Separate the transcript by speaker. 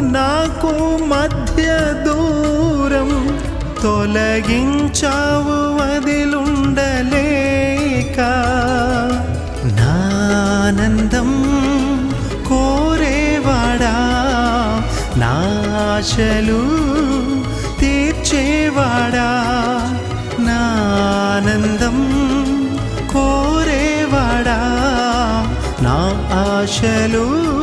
Speaker 1: నాకు మధ్య దూరం తొలగించావు వదిలుండలేక. నానందం కోరేవాడా? నాశలు తీర్చేవాడా? నానందం కోరేవాడా? నా ఆశలు